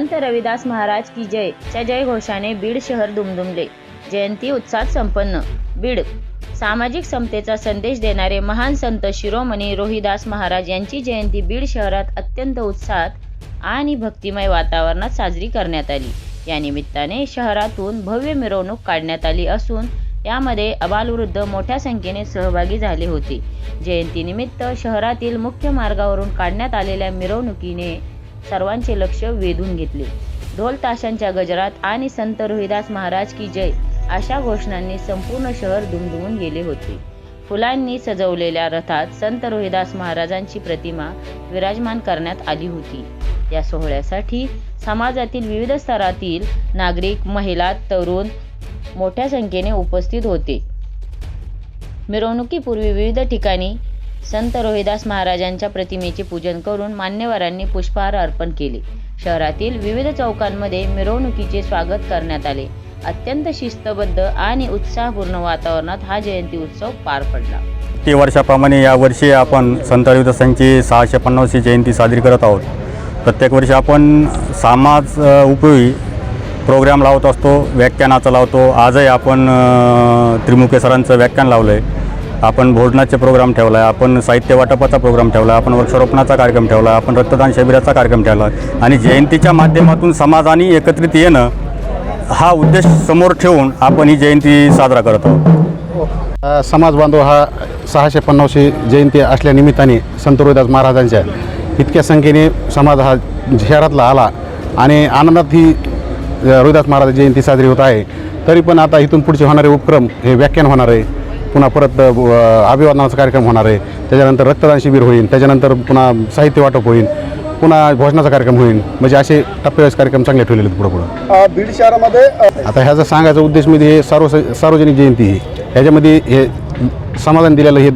संत रविदास महाराज की जय. च्या जयघोषाने बीड शहर दुमदुमले. जयंती उत्साहात संपन्न. बीड. सामाजिक समतेचा संदेश देणारे महान संत शिरोमणी रोहिदास महाराज यांची जयंती बीड शहरात अत्यंत उत्साहात आणि भक्तिमय वातावरणात साजरी करण्यात आली. या निमित्ताने शहरातून भव्य मिरवणूक काढण्यात आली असून यामध्ये अबालवृद्ध मोठ्या संख्येने सहभागी झाले होते. जयंतीनिमित्त शहरातील मुख्य मार्गावरून काढण्यात आलेल्या मिरवणुकीने सर्वांचे लक्ष वेधून घेतले. ढोल ताशांच्या गजरात आणि संत रोहिदास महाराज की जय अशा घोषणांनी संपूर्ण शहर दुमदुमून गेले होते. फुलांनी सजवलेल्या रथात संत रोहिदास महाराजांची प्रतिमा विराजमान करण्यात आली होती. या सोहळ्यासाठी समाजातील विविध स्तरातील नागरिक महिला तरुण मोठ्या संख्येने उपस्थित होते. मिरवणुकीपूर्वी विविध ठिकाणी संत रोहिदास महाराजांच्या प्रतिमेचे पूजन करून मान्यवरांनी पुष्पहार अर्पण केले. शहरातील विविध चौकांमध्ये मिरवणुकीचे स्वागत करण्यात आले. अत्यंत शिस्तबद्ध आणि उत्साहपूर्ण वातावरणात हा जयंती उत्सव पार पडला. ते वर्षाप्रमाणे यावर्षी आपण संत रविदासांची सहाशे पन्नासशी जयंती साजरी करत आहोत. प्रत्येक वर्षी आपण समाज उपयोगी प्रोग्राम लावत असतो व्याख्यानाचं लावतो. आजही आपण त्रिमुखे सरांचं व्याख्यान लावलं आहे आपण भोजनाचे प्रोग्राम ठेवला आहे आपण साहित्य वाटपाचा प्रोग्राम ठेवला आपण वृक्षारोपणाचा कार्यक्रम ठेवला आपण रक्तदान शिबिराचा कार्यक्रम ठेवला आणि जयंतीच्या माध्यमातून समाजाने एकत्रित येणं हा उद्देश समोर ठेवून आपण ही जयंती साजरा करत आहोत. समाज बांधव हा सहाशे पन्नावशी जयंती असल्यानिमित्ताने संत रोहिदास महाराजांच्या इतक्या संख्येने समाज हा शहरातला आला आणि आनंदात ही रोहिदास महाराज जयंती साजरी होत आहे. तरी पण आता इथून पुढचे होणारे उपक्रम हे व्याख्यान होणार आहे. पुन्हा परत अभिवादनाचा कार्यक्रम होणार आहे. त्याच्यानंतर रक्तदान शिबिर होईल. त्याच्यानंतर पुन्हा साहित्य वाटप होईल. पुन्हा भोजनाचा कार्यक्रम होईल. म्हणजे असे टप्प्यावेळेस कार्यक्रम चांगले ठेवलेले आहेत पुढं पुढं बीड शहरामध्ये आता ह्याचा सांगायचा उद्देश म्हणजे हे सार्व सार्वजनिक जयंती आहे. ह्याच्यामध्ये हे समाधान दिलेलं हे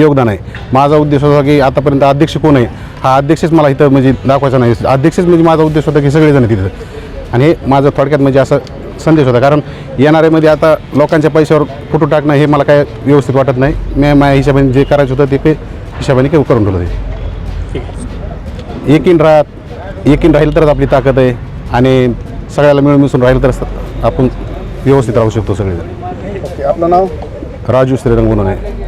योगदान आहे. माझा उद्देश होता की आतापर्यंत अध्यक्ष कोण आहे हा अध्यक्षच मला इथं म्हणजे दाखवायचा नाही. अध्यक्षच म्हणजे माझा उद्देश होता की सगळेजण तिथं. आणि हे माझं थोडक्यात म्हणजे असं संदेश होता. कारण येणाऱ्यामध्ये आता लोकांच्या पैशावर फोटो टाकणं हे मला काय व्यवस्थित वाटत नाही. मी माझ्या हिशोबाने जे करायचं होतं ते पे हिशोबाने के करून ठेवलं ते. एकीन राहत एकीन राहील तरच आपली ताकद आहे. आणि सगळ्याला मिळून मिसळून राहील तरच आपण व्यवस्थित राहू शकतो सगळेजण आपलं नाव? राजू श्रीरंग म्हणून आहे.